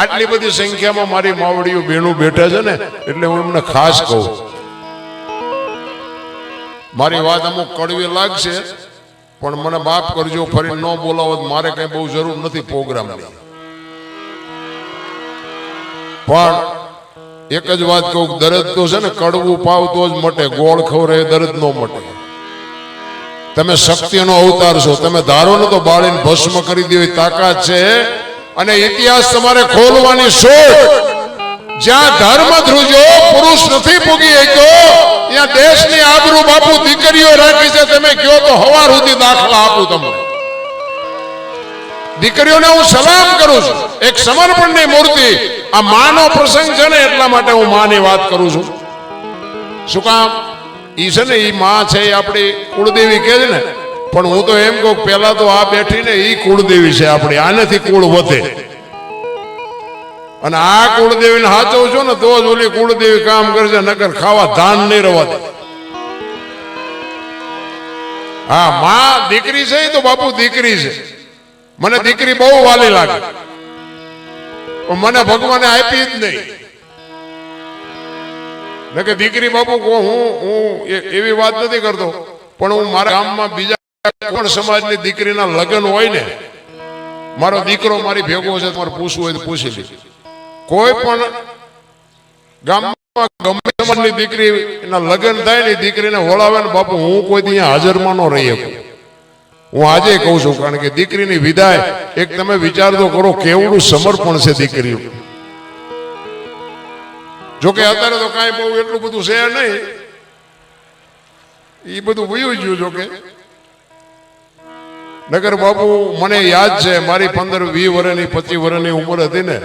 આટલી બધી સંખ્યામાં મારી માવડીઓ બેનું બેઠા છે ને, એટલે હું એમને ખાસ કહું. મારી વાત અમુક કડવી લાગશે, પણ મને માફ કરજો, ફરી ન બોલાવો મારે કઈ બહુ જરૂર નથી પ્રોગ્રામની. પણ એક જ વાત કહું, દરદ તો છે ને, કડવું પાવતો જ મટે, ગોળ ખવરે દરદ નો મટે. તમે શક્તિનો અવતાર છો, તમે ધારો ને તો બાળીને ભસ્મ કરી દેવી તાકાત છે અને ઇતિહાસ તમારે ખોલવાની શોધ. જ્યાં ધર્મ ધ્રુજો પુરુષ નથી પૂગી શક્યો, ત્યાં દેશની આબરૂ બાપુ દીકરીઓ રાખી છે, તમે કયો તો હવાર સુધી દાખલા આપું તમને. દીકરીઓને હું સલામ કરું છું. એક સમર્પણની મૂર્તિ. આ માનો પ્રસંગ છે ને, એટલા માટે હું માની વાત કરું છું. શું કામ? ઈ છે ને, ઈ માં છે એ આપણી કુળદેવી કહે ને? પણ હું તો એમ કહું પેલા તો આ બેઠી ને ઈ કુળદેવી છે આપણી. આનેથી કુળ વધે. અને આ કુળદેવીને હાચવ છો ને તો જ ઓલી કુળદેવી કામ કરશે નકર ખાવા ધાન નહીં રવા દે. હા, માં દીકરી છે તો બાપુ દીકરી છે. મને દીકરી બહુ વાલી લાગે. પણ મને ભગવાને આપી જ નહીં. કે દીકરી બાપુ હું હું એવી વાત નથી કરતો. પણ હું મારા ગામમાં બીજા કોણ સમાજની દીકરીના લગ્ન હોય ને, મારો દીકરો મારી ભેગો છે, તમારે પૂછવું હોય તો પૂછી લે. કોઈ પણ ગામમાં ગમે સમાજની દીકરીના લગ્ન થાય ને દીકરીને હોળાવે ને, બાપુ, હું કોઈ અહીંયા હાજરમાં ન રહી શકું. હું આજે કહું છું, કારણ કે દીકરીની વિદાય, એક તમે વિચાર તો કરો, કેવડું સમર્પણ છે દીકરી જોકે અત્યારે તો કાંઈ બહુ એટલું બધું છે નહીં, એ બધું વયું ગયું જોકે નગર બાપુ મને યાદ છે, મારી પંદર વી વર્ષની પચીસ વર્ષની ઉંમર હતી ને.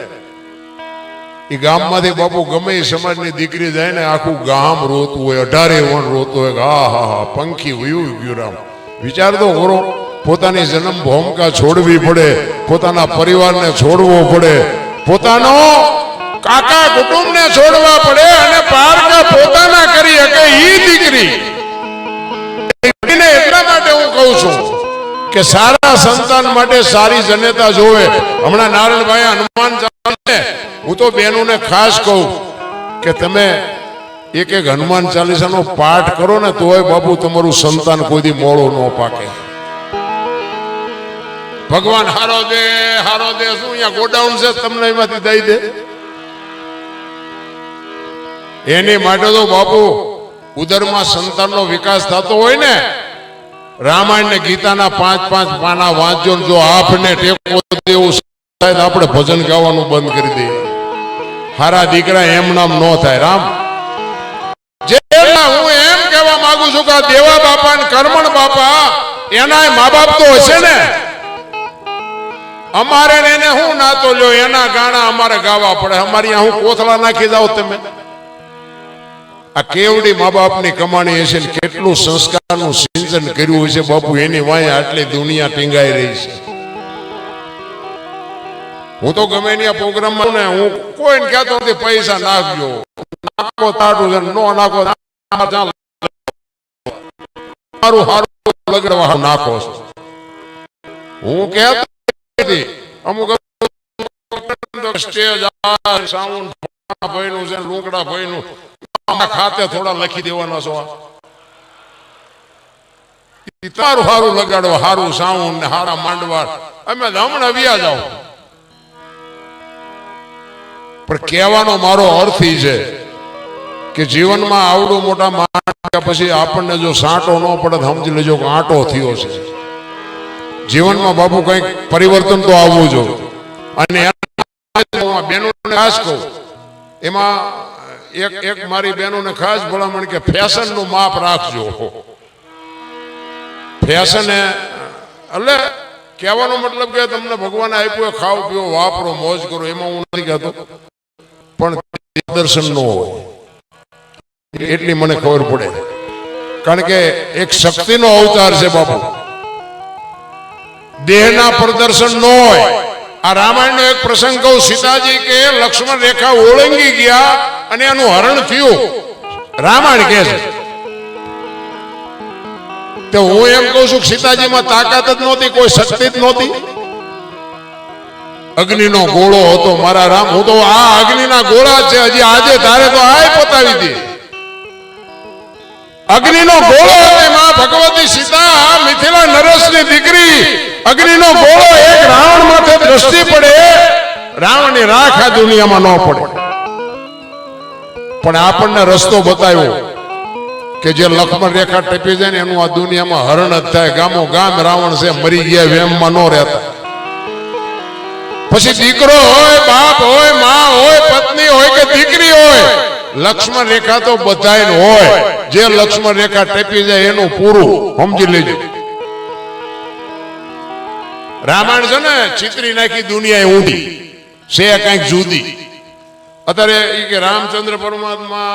એ ગામમાંથી બાપુ ગમે એ સમાજની દીકરી જાય ને, આખું ગામ રોતું હોય, અઢારે વણ રોતું હોય હા હા હા, પંખી વયું ગયું રામ. વિચાર તો કરો, પોતાની જન્મ ભૂમિકા છોડવી પડે, પોતાના પરિવારને છોડવો પડે, પોતાનો કાકા કુટુંબને છોડવા પડે અને પારકા પોતાના કરી શકે ઈ દીકરી. એટલા માટે હું કહું છું કે સારા સંતાન માટે સારી જનેતા જોવે. હમણાં નારણભાઈ હનુમાન હું તો બહેનોને ખાસ કહું કે તમે એક એક હનુમાન ચાલીસાનો પાઠ કરો ને તોય બાપુ તમારું સંતાન કોઈ મોળો ન પાકે. ભગવાન હારો દે હારો દે. શું અહીંયા ગોડાઉન છે તમને એમાંથી દઈ દે? એની માટે તો બાપુ ઉદરમાં સંતાનનો વિકાસ થતો હોય ને રામાયણ ને ગીતાના પાંચ પાંચ પાના વાંચજો જો આપને ટેકો દેવું આપણે ભજન ગાવાનું બંધ કરી દઈએ. હારા દીકરા એમ નામ ન થાય, રામ. હું એમ કહેવા માંગુ છું કે દેવા બાપા ને કર્મણ બાપા, એના મા બાપ તો હશે ને. અમારે એને હું નાતો લ્યો, એના ગાણા અમારે ગાવા પડે. અમારી હું કોથળા નાખી જાઓ તમે. આ કેવડી મા બાપની કમાણી હશે ને કેટલું સંસ્કારનું સિંચન કર્યું હશે બાપુ, એની વાય આટલી દુનિયા ટીંગાઈ રહી છે. હું તો ગમે એની પ્રોગ્રામમાં ને હું કોઈને કહેતો નથી, પૈસા નાખજો. નાખો તાટું છે નો નાખો મારું હારું લગડવા નાખો હું કહેતો નથી, અમુક સ્ટેજ સાઉન્ડ ભાઈનું છે લુંકડા ભાઈનું ખાતે થોડા લખી દેવાના છો. તારું હારું લગાડો, હારું સાઉન્ડ ને હારા માંડવા. અમે હમણાં વ્યા જાઓ. પણ કહેવાનો મારો અર્થ એ છે કે જીવનમાં આવડું મોટા માંડ્યા પછી આપણને જો સાંટો ન પડે સમજી લેજો કે આંટો થયો છે. જીવનમાં બાપુ કંઈક પરિવર્તન તો આવવું જોઈએ. અને બેનો ખાસ કહું, એમાં એક એક મારી બહેનોને ખાસ ભલામણ કે ફેશનનું માપ રાખજો. ફેશન એટલે કહેવાનો મતલબ કે તમને ભગવાન આપ્યું ખાઓ પીઓ વાપરો, મોજ કરો, એમાં હું નથી કહેતો. પણ દર્શન નો હોય. એટલી મને ખબર પડે. કારણ કે એક શક્તિનો અવતાર છે બાપુ. દેહના પ્રદર્શન ન હોય. આ રામાયણનો એક પ્રસંગ કહું, સીતાજી કે લક્ષ્મણ રેખા ઓળંગી ગયા અને એનું હરણ થયું. રામાયણ કે છે. તો હું એમ કહું છું, સીતાજીમાં તાકાત જ નહોતી, કોઈ શક્તિ જ નહોતી. અગ્નિનો ગોળો હતો, મારા રામ, હું તો આ અગ્નિના ગોળા છે, હજી આજે તારે તો આય પતાવી દે. અગ્નિનો ગોળો હતો માં ભગવતી સીતા, મિથિલા નરેશની દીકરી. અગ્નિનો ગોળો એક રાવણ માથે દ્રષ્ટિ પડે, રાવણની રાખ આ દુનિયામાં ન પડે. પણ આપણને રસ્તો બતાવ્યો કે જે લક્ષ્મણ રેખા ટપી જાય ને એનું આ દુનિયામાં હરણ જ થાય. ગામો ગામ રાવણ છે, મરી ગયા વેમમાં ન રહેતા. પછી દીકરો હોય, બાપ હોય, માં હોય, પત્ની હોય કે દીકરી હોય, લક્ષ્મણ રેખા તો બધાય હોય. જે લક્ષ્મણ રેખા ટેપી જાય એનું પૂરું. સમજી લેજો. રામાયણ છે ને, ચિત્રી નાખી દુનિયા ઊંધી છે કંઈક જુદી. અત્યારે એ કે રામચંદ્ર પરમાત્મા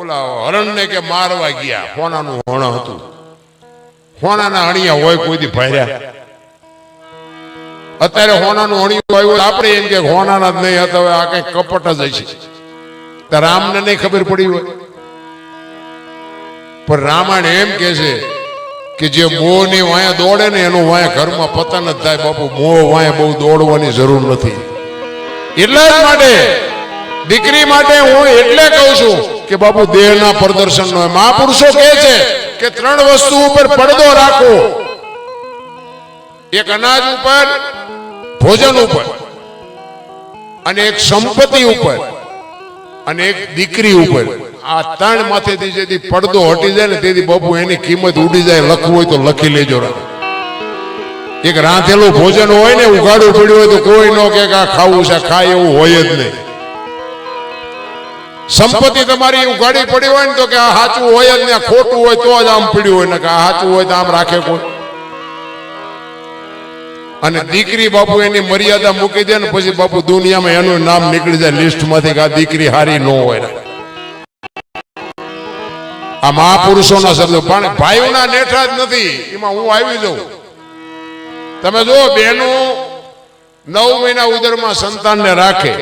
ઓલા હરણને કે મારવા ગયા, ફોનાનું હણ હતું. ફોનાના હણિયા હોય કોઈ દી ભાર્યા. અત્યારે હોનાનું હણિયું આવ્યું આપણે એમ કે હોનાના જ નહીં હતા આ કઈ કપટ જ તો રામને નહીં ખબર પડી હોય. પણ રામાયણ એમ કે છે કે જે મોહની વાયા દોડે ને એનું વાયા ઘરમાં પતન જ થાય, બાપુ, મોહ વાયા બહુ દોડવાની જરૂર નથી. એટલા જ માટે દીકરી માટે હું એટલે કહું છું કે બાપુ, દેહના પ્રદર્શન નો મહાપુરુષો કહે છે કે ત્રણ વસ્તુ ઉપર પડદો રાખો. એક અનાજ ઉપર, ભોજન ઉપર, અને એક સંપત્તિ ઉપર, અને એક દીકરી ઉપર. આ ત્રણ માથેથી જેથી પડદો હટી જાય ને તેથી બાપુ એની કિંમત ઉડી જાય. લખવું હોય તો લખી લેજો. એક રાંધેલું ભોજન હોય ને, ઉઘાડું પડ્યું હોય તો કોઈ ન કે આ ખાવું છે ખાય એવું હોય જ નહીં. સંપત્તિ તમારી ઉઘાડી પડી હોય ને તો કે આ સાચું હોય જ ને ખોટું હોય તો જ આમ પીડ્યું હોય ને કે આ સાચું હોય તો આમ રાખે કોઈ અને દીકરી બાપુ એની મર્યાદા મૂકી દે ને પછી બાપુ દુનિયામાં એનું નામ નીકળી જાય લિસ્ટમાંથી કે આ દીકરી હારી ન હોય આ મહાપુરુષોના શબ્દો. પણ ભાઈઓના નેઠા જ નથી. એમાં હું આવી જાઉં. તમે જો બેનું નવ મહિના ઉદરમાં સંતાનને રાખે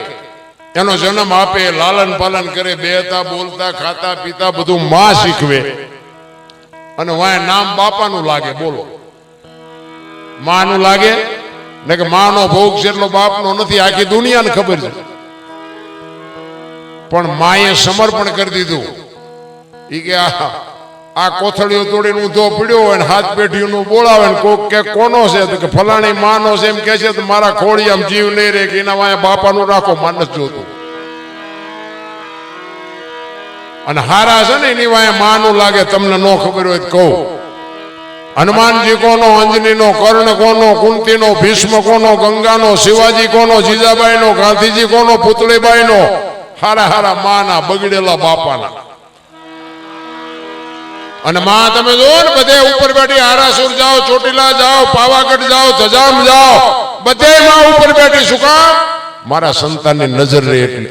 એનો જન્મ આપે, લાલન પાલન કરે, બેહતા, બોલતા, ખાતા, પીતા, બધું માં શીખવે. અને વાય નામ બાપાનું લાગે, બોલો. માનું લાગે ને કે માનો ભોગ જેટલો બાપનો નથી, આખી દુનિયાને ખબર છે. પણ માએ સમર્પણ કરી દીધું. ઈ કે આ આ કોથળીઓ તોડીને ઊંધો પીડ્યો હોય હાથ પેઢીનું બોલાવે ને કોક કે કોનો છે? તો કે ફલાણી માનો છે એમ કે છે, તો મારા ખોળી આમ જીવ નહીં રે કે એના વાંહે બાપાનું રાખો, માનસ જોતું. અને હારા છે ને એની વાય માનું લાગે, તમને ન ખબર હોય તો કહું. હનુમાનજી કોનો, અંજનીનો, કર્ણ કોનો, કુંતીનો, ભીષ્મ કોનો, ગંગાનો, શિવાજી કોનો, જીજાબાઈનો, ગાંધીજી કોનો, પુતળીબાઈનો, હારા હારા માના બગડેલા બાપાના. અને માં, તમે જો ને, બધે ઉપર બેઠી આરાસુર જાઓ, ચોટીલા જાઓ, પાવાગઢ જાઓ ધજામ જાઓ, બધે માં ઉપર બેઠી. શું કામ? મારા સંતાનની નજર રહે એટલે.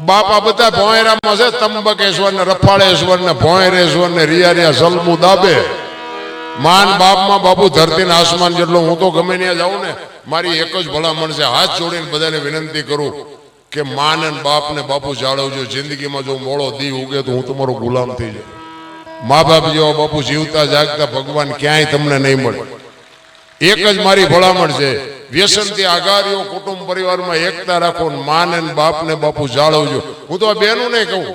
બાપા બધા ભોંયરામાં છે તંબકેશ્વર ને રફાળેશ્વર ને ભોંયરેશ્વર ને રિયારિયા સલમુ દાબે. માન બાપમાં બાપુ ધરતી ને આસમાન જેટલો, હું તો ગમે ત્યાં જાઉં ને, મારી એક જ ભલામણ છે, હાથ જોડીને બધાને વિનંતી કરું કે માન અને બાપ ને બાપુ જાળવજો, જિંદગીમાં જો મોડો દી ઉગે તો હું તમારો ગુલામ થઈ જાઉં. મા બાપ જેવો બાપુ જીવતા જાગતા ભગવાન ક્યાંય તમને નહીં મળે. એક જ મારી ભલામણ છે, વ્યસનથી આગારીઓ કુટુંબ પરિવારમાં એકતા રાખો માન અને બાપ ને બાપુ જાળવજો. હું તો આ બેનું નહીં કહું.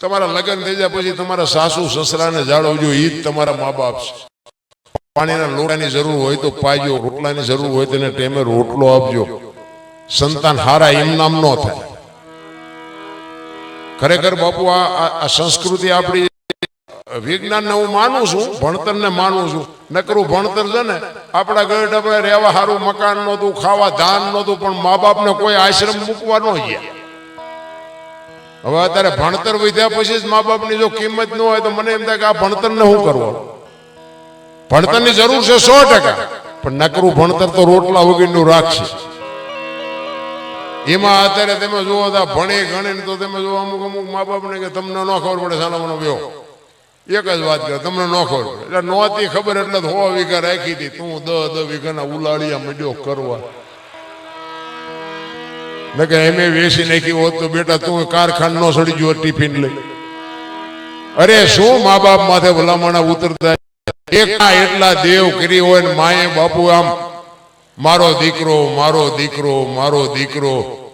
તમારા લગ્ન થઈ જાય પછી તમારા સાસુ સસરાને જાળવજો એ જ તમારા મા બાપ છે. પાણીના લોટાની જરૂર હોય તો પાજો, રોટલાની જરૂર હોય તેને ટેમે રોટલો આપજો. સંતાન હારા એમ નામ ન થાય. ખરેખર બાપુ આ સંસ્કૃતિ આપણી વિજ્ઞાનને હું માનું છું, ભણતરને માનું છું. નકરું ભણતર છે ને, આપણા ઘર ડબે રહેવા સારું મકાન નહોતું, ખાવા ધાન નહોતું, પણ મા બાપને કોઈ આશ્રમ મૂકવા ન ગયા હવે અત્યારે ભણતર વિધ્યા પછી જ મા બાપની જો કિંમત ન હોય તો મને એમ થાય કે આ ભણતરને શું કરવાનું ભણતરની જરૂર છે સો ટકા, પણ નકરું ભણતર તો રોટલા વગરનું રાખશે. એમાં અત્યારે તમે જુઓ ભણી ગણીને તો તમે જુઓ અમુક અમુક મા બાપને કે તમને ન ખબર પડે, સાલા મને એક જ વાત કરે તમને ન ખબર એટલે નહોતી ખબર એટલે હો વીઘા રાખી હતી. તું દ દસ વીઘાના ઉલાળિયા મીડ્યો કરવા. ને કે એમે વેસી નાખી હોત તો બેટા તું કારખાન નો સડી ગયો, ટિફિન લઈ. અરે, શું મા બાપ માથે ભલામણા ઉતરતા? એકના એટલા દેવ કરી હોય ને માએ બાપુ આમ, મારો દીકરો મારો દીકરો મારો દીકરો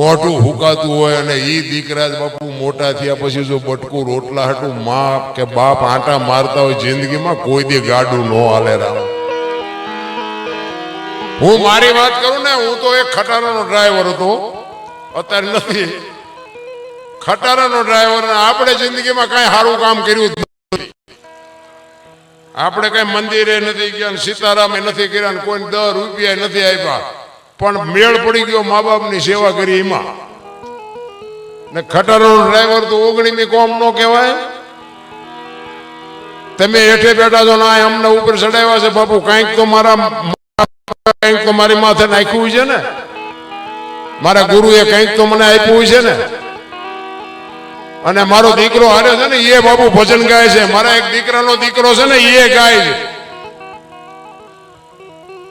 મોઢું હુકાતું હોય અને એ દીકરા જ બાપુ મોટા થયા પછી જો બટકું રોટલા હાટું મા કે બાપ આંટા મારતા હોય જિંદગીમાં, કોઈ દી ગાડું ન હાલે હું મારી વાત કરું ને, હું તો એક ખટારાનો ડ્રાઈવર હતો. અત્યારે નથી. ખટારાનો ડ્રાઈવર આપણે જિંદગીમાં કાંઈ સારું કામ કર્યું જ આપણે કઈ મંદિરે નથી ગયા સીતારામે નથી કર્યા કોઈ દર રૂપિયા નથી આપ્યા. પણ મેળ પડી ગયો મા બાપની સેવા કરી એમાં. ને ખટારાનો ડ્રાઈવર તો ઓગણીમી કોમ નો કહેવાય. તમે હેઠે બેઠા છો ના અમને ઉપર ચડાવ્યા છે, બાપુ, કાંઈક તો મારા કંઈક તો મારી માથે નાખ્યું છે ને. મારા ગુરુએ કંઈક તો મને આપ્યું છે ને. અને મારો દીકરો હારે છે ને, એ બાબુ ભજન ગાય છે. મારા એક દીકરાનો દીકરો છે ને, એ ગાય છે.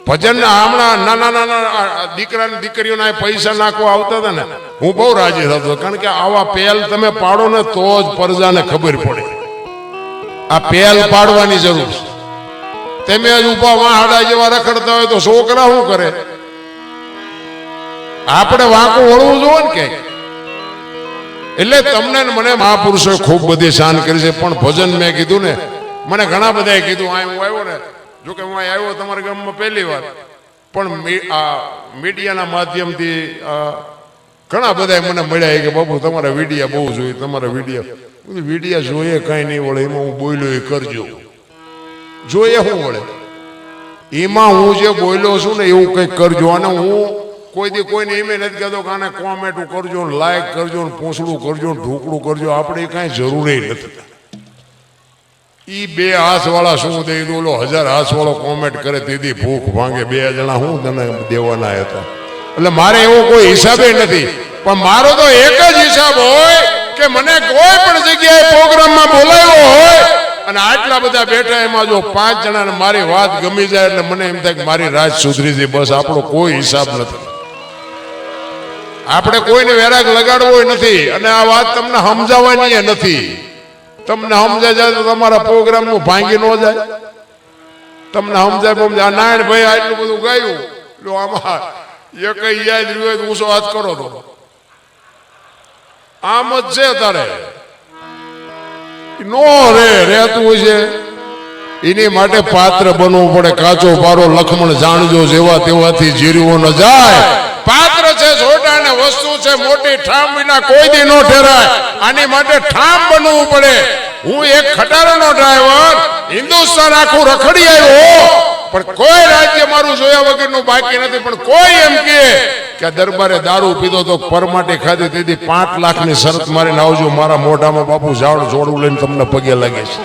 ભજન હમણાં નાના નાના દીકરાની દીકરીઓના પૈસા નાખવા આવતા હતા ને, હું બહુ રાજી થતો કારણ કે આવા પહેલ તમે પાડો ને તો જ પ્રજાને ખબર પડે. આ પહેલ પાડવાની જરૂર છે. તમે જ ઊભા વાહડા જેવા રખડતા હોય તો છોકરા શું કરે? આપણે વાંકું વળવું જોવે ને કે એટલે તમને મને મહાપુરુષોએ ખૂબ બધી શાન કરી છે. પણ ભજન મેં કીધું ને, મને ઘણા બધાએ કીધું, આ હું આવ્યો ને જો કે હું આવ્યો તમારા ગામમાં પહેલી વાર. પણ આ મીડિયાના માધ્યમથી ઘણા બધા મને મળ્યા કે બાપુ, તમારા વિડીયા બહુ જોઈએ, તમારા વિડીયા. વિડીયા જોઈએ કાંઈ નહીં વળે, એમાં હું બોલ્યો એ કરજો. જોઈએ શું વળે. એમાં હું જે બોલ્યો છું ને એવું કંઈક કરજો. અને હું કોઈ દી કોઈને એમ નથી કહેતો કે આને કોમેન્ટ કરજો લાઈક કરજો ને પૂંછડું કરજો ઢોકળું કરજો. આપણે એ કાંઈ જરૂરી નથી. ઈ બે હાથ વાળા શું દે? ગયું ઓલો હજાર હાથ વાળો કોમેન્ટ કરે તેથી ભૂખ ભાંગે. બે જણા હું તને દેવાના હતા? એટલે મારે એવો કોઈ હિસાબે નથી. પણ મારો તો એક જ હિસાબ હોય કે મને કોઈ પણ જગ્યાએ પ્રોગ્રામમાં બોલાવ્યો હોય અને આટલા બધા બેઠા એમાં જો પાંચ જણાને મારી વાત ગમી જાય એટલે મને એમ થાય કે મારી રાજ સુધરી છે. બસ આપણો કોઈ હિસાબ નથી. આપણે કોઈને વેરાગ લગાડવો નથી અને આ વાત તમને સમજાવવાની નથી. તમને સમજાય જાય તો તમારા પ્રોગ્રામનું ભાંગી ન જાય. તમને સમજાય સમજાય. નારાયણભાઈ આટલું બધું ગાયું. લો, આમાં એ કઈ યાદ રહ્યું હોય ઊંચો હાથ કરો તો? આમ જ છે તારે નો રે, રહેતું હોય છે. એની માટે પાત્ર બનવું પડે. કાચો પારો લખમણ જાણજો જેવા તેવાથી જીરવો ન જાય. પાત્ર છે છોટા ને વસ્તુ છે, મોટી ઠામ વિના કોઈ દી નો ઠેરાય. આની માટે ઠામ બનવું પડે. હું એક ખટારાનો ડ્રાઈવર, હિન્દુસ્તાન આખું રખડી આવ્યો. પણ કોઈ રાજ્ય મારું જોયા વગરનું બાકી નથી. પણ કોઈ એમ કે કે દરબારે દારૂ પીધો તો પરમાટી ખાધી, તેથી પાંચ લાખની શરત મારીને આવજો. મારા મોઢામાં બાપુ ઝાડ જોડું લઈને તમને પગે લાગે છે.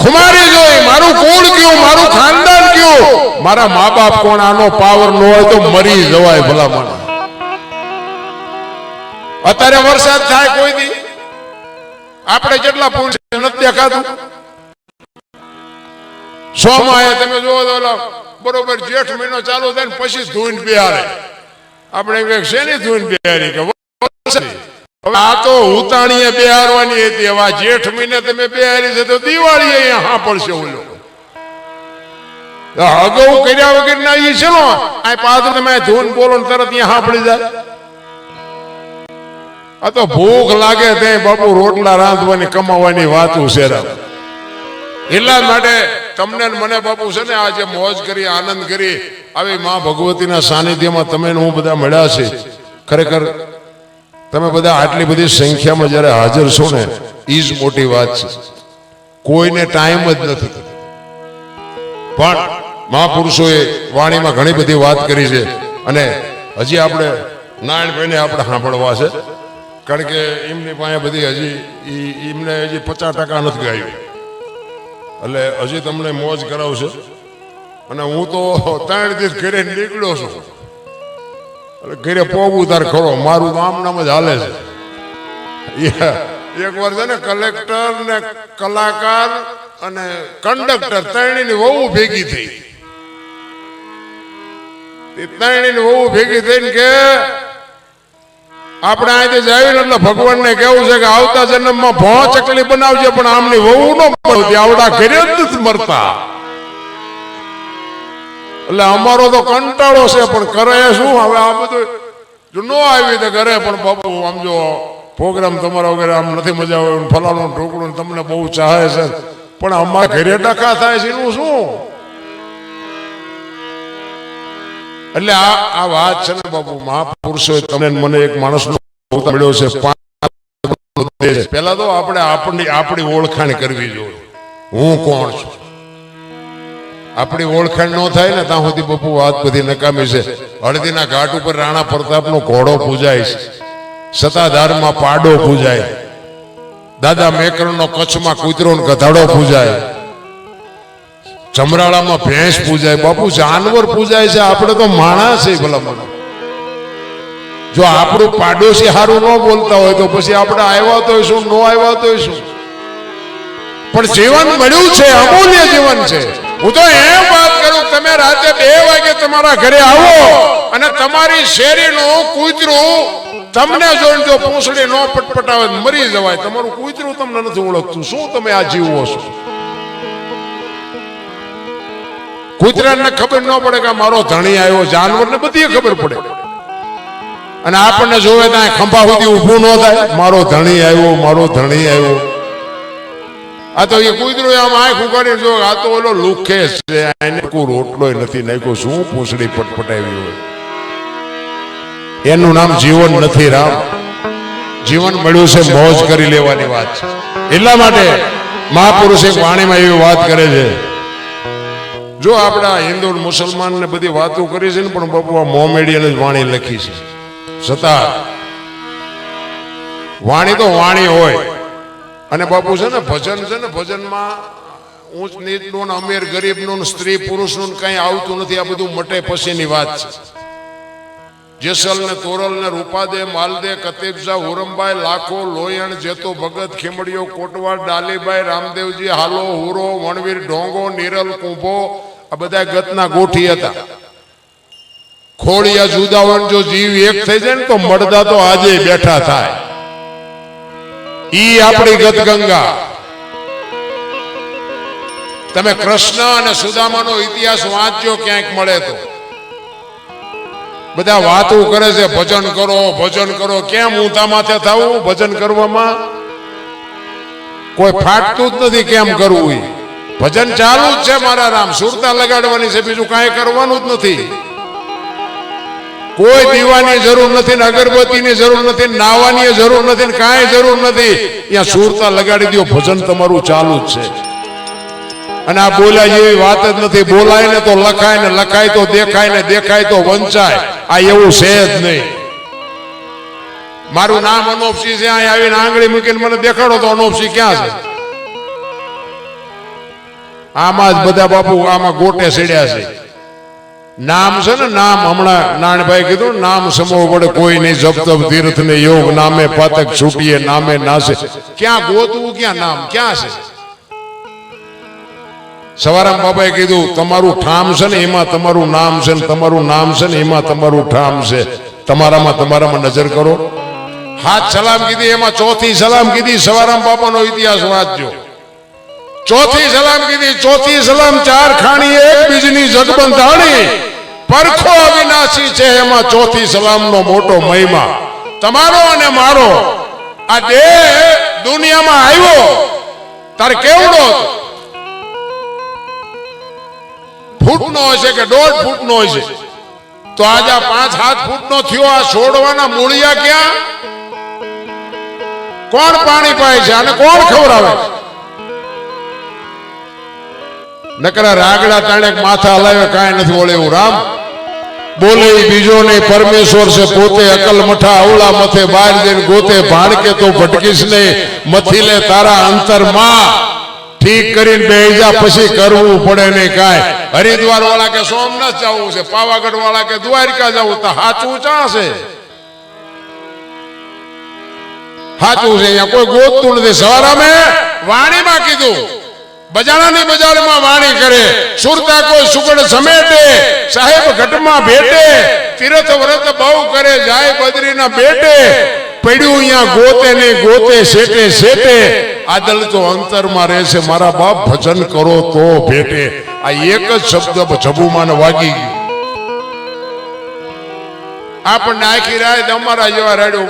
ખુમારી જોઈ મારું કુળ કયું મારું ખાનદાન કયું મારા મા બાપ કોણ, આનો પાવર ન હોય તો મરી જવાય ભલામણ અત્યારે વરસાદ થાય કોઈ દી. આપણે જેટલા પુરુષ નથી દેખાતું સોમાએ તમે જોવો તો બરોબર જેઠ મહિનો ચાલુ થાય ને પછી ધૂન બિહારે. આપણે કંઈક શેની ધૂન બિહારી કે હવે આ તો ઉતાણીએ બિહારવાની હતી. હવે જેઠ મહિને તમે બિહારી છે તો દિવાળી અહીંયા હા પડશે ઓલો. અગાઉ કર્યા વગર ના એ છે આ પાત્ર તમે ધૂન બોલો તરત અહીંયા સાંભળી જાય. આ તો ભૂખ લાગે તે બાપુ રોટલા રાંધવાની, કમાવાની વાતું છે એટલા માટે તમને મને બાપુ છે ને આજે મોજ કરી, આનંદ કરી, આવી મા ભગવતીના સાનિધ્યમાં તમે હું બધા મળ્યા છે. ખરેખર તમે બધા આટલી બધી સંખ્યામાં જ્યારે હાજર છો ને એ જ મોટી વાત છે. કોઈને ટાઈમ જ નથી. પણ મહાપુરુષોએ વાણીમાં ઘણી બધી વાત કરી છે અને હજી આપણે નારાયણભાઈને આપણે સાંભળવા છે. કારણ કે એમની પાસે બધી હજી એમને હજી પચાસ ટકા નથી ગાયું. એટલે હજી તમને મોજ કરાવશે. અને હું તો ત્રણ દિવસ ઘરે નીકળ્યો છું. એટલે ઘરે પોગું તાર ખરો મારું તો નામ જ હાલે છે. એક વાર છે ને કલેક્ટર ને કલાકાર અને કંડક્ટર ત્રણેયની વહુ ભેગી થઈ. એટલે અમારો તો કંટાળો છે, પણ કરે શું? હવે આ બધું જો ન આવી તો કરે પણ બાપુ, આમ જો પ્રોગ્રામ તમારા વગેરે આમ નથી મજા આવે, ફલાણું ઢોકળું તમને બહુ ચાહે છે. પણ અમારા ઘરે ટકા થાય છે, એનું શું? એટલે આ આ વાત છે ને બાપુ મહાપુરુષો તમને મને એક માણસનો નો મળ્યો છે પેલા તો આપણે આપણી આપણી ઓળખાણ કરવી જોઈએ. હું કોણ છું? આપણી ઓળખાણ ન થાય ને ત્યાં સુધી બાપુ વાત બધી નકામી છે. હળદીના ઘાટ ઉપર રાણા પ્રતાપનો ઘોડો પૂજાય છે. સતાધારમાં પાડો પૂજાય. દાદા મેકરણનો કચ્છમાં કૂતરો ને ગધાડો પૂજાય. ચમરાળામાં ભેંસ પૂજાય, બાપુ જાનવર પૂજાય છે, આપણે તો માણસ છે ભલામણ જો આપણું પાડોશી સારું ન બોલતા હોય તો પછી આપણે આવ્યા તો શું, ન આવ્યા તો શું? પણ જીવન મળ્યું છે, અમૂલ્ય જીવન છે. હું તો એમ વાત કરું, તમે રાતે બે વાગે તમારા ઘરે આવો અને તમારી શેરીનું કૂતરું તમને જોઈને જો પૂંછડી નો પટપટાવે મરી જવાય. તમારું કૂતરું તમને નથી ઓળખતું. શું તમે આ જીવો છો? કૂતરાને ખબર ન પડે કે મારો ધણી આવ્યો, જાનવરને બધી ખબર પડે. અને આપણને જોવે ત્યાં ખંભા સુધી ઊભું ન થાય, મારો ધણી આવ્યો, મારો ધણી આવ્યો. આ તો એ કૂતરું આમ આંખ ઉગાડીને જો, આ તો ઓલો લુખે છે એને કોઈ રોટલો નથી નાખ્યો, શું પૂંછડી પટપટાવી હોય. એનું નામ જીવન નથી રામ. જીવન મળ્યું છે મોજ કરી લેવાની વાત છે. એટલા માટે મહાપુરુષ એક વાણીમાં એવી વાત કરે છે જો આપણા હિન્દુ મુસલમાન ને બધી વાતો કરી છે ને, પણ બાપુ આ મોમેડિયન જ વાણી લખી છે. છતાં વાણી તો વાણી હોય. અને બાપુ છે ને, ભજન છે ને, ભજનમાં ઊંચ નીચનું અમીર ગરીબનું સ્ત્રી પુરુષનું કંઈ આવતું નથી, આ બધું મટે પછીની વાત છે. જેસલ ને તોરલ ને રૂપાદે, માલદે, કતેબજા હુરમભાઈ લાખો, લોયણ, જેતો ભગત, ખીમડીયો કોટવાડ ડાલીભાઈ રામદેવજી, હાલો, હુરો, વણવીર, ઢોંગો, નિરલ, કુંભો આ બધા ગતના ગોઠી હતા. ખોડિયા જુદા હોય જો જીવ એક થઈ જાય ને તો મળતા તો આજે બેઠા થાય. ઈ આપણી ગત ગંગા તમે કૃષ્ણ અને સુદામાનો ઇતિહાસ વાંચજો ક્યાંક મળે તો? બધા વાતો કરે છે, ભજન કરો ભજન કરો. કેમ ઊંધા માથે થવું? ભજન કરવામાં? કોઈ ફાટતું જ નથી કેમ કરવું ઈ. ભજન ચાલુ જ છે મારા રામ. સુરતા લગાડવાની છે, બીજું કાંઈ કરવાનું જ નથી. કોઈ દીવાની જરૂર નથી, ને અગરબત્તીની જરૂર નથી નાવાની જરૂર નથી, ને કાંઈ જરૂર નથી. ત્યાં સુરતા લગાડી દો ભજન તમારું ચાલુ જ છે. અને આ બોલાય જેવી વાત જ નથી. બોલાય ને તો લખાય ને લખાય તો દેખાય ને દેખાય તો વંચાય. આ એવું છે જ નહીં. મારું નામ અનોપસિંહ છે અહીં આવીને આંગળી મૂકીને મને દેખાડો તો અનોપસિંહ ક્યાં છે? આમાં જ બધા બાપુ આમાં ગોટે ચડ્યા છે. નામ છે ને નામ, હમણાં નાનભાઈ કીધું, નામ સમો વડે કોઈ નહીં જપ તપ તીર્થ ને યોગ, નામે પાતક છૂટીએ, નામે નાશે ક્યાં ગોતવું ક્યાં નામ, ક્યાં છે? સવારામ બાબાએ કીધું, તમારું ઠામ છે ને એમાં તમારું નામ છે ને તમારું નામ છે ને એમાં તમારું ઠામ છે. તમારામાં તમારામાં નજર કરો. હાથ સલામ કીધી, એમાં ચોથી સલામ કીધી, સવારામ બાપાનો ઇતિહાસ વાંચજો. ચોથી સલામ કીધી, ચોથી સલામ ચાર ખાણી, એક બીજની જગબંધાણી. પરખો અવિનાશી છે એમાં ચોથી સલામનો મોટો મહિમા. તમારો અને મારો. આ દેહ દુનિયામાં આવ્યો, તારે કેવડો? ફૂટનો હશે કે દોઢ ફૂટનો હશે તો આજે પાંચ સાત ફૂટનો થયો, આ છોડવાના મૂળિયા ક્યાં? કોણ પાણી પાય છે? અને કોણ ખવડાવે છે? નકરા રાગડા તાણે માથા હલાવે કાંઈ નથી બોલે એવું રામ, બોલે બીજો નહીં, પરમેશ્વર છે, પોતે અકલ મઠા, અવળા મથે બહાર જઈને ગોતે ભાડકે તો ભટકીશ નહીં. મથી લે તારા અંતરમાં ઠીક કરીને જા પછી કરવું પડે નહીં કાંઈ. હરિદ્વાર વાળા કે સોમનાથ જવું છે પાવાગઢ વાળા કે દ્વારકા જવું, તો સાચું ચા છે? હાચું છે, અહીંયા કોઈ ગોતતું નથી. સવારામે વાણીમાં કીધું બજારાની બજારમાં વાણી કરે, સુરતા કોઈ સુગડ સમેટે, સાહેબ ઘટમાં ભેટે, તીરથ વ્રત બહુ કરે, જાય બદ્રીના બેટે, પડ્યું અહીંયા ગોતે ને ગોતે, શેટે શેટે. આદલ તો અંતરમાં રહેશે, મારા બાપ ભજન કરો તો ભેટે. આ એક જ શબ્દ જબુમાન વાગી ગયો. આપણને આખી રાત અમારા જેવા રેડ્યો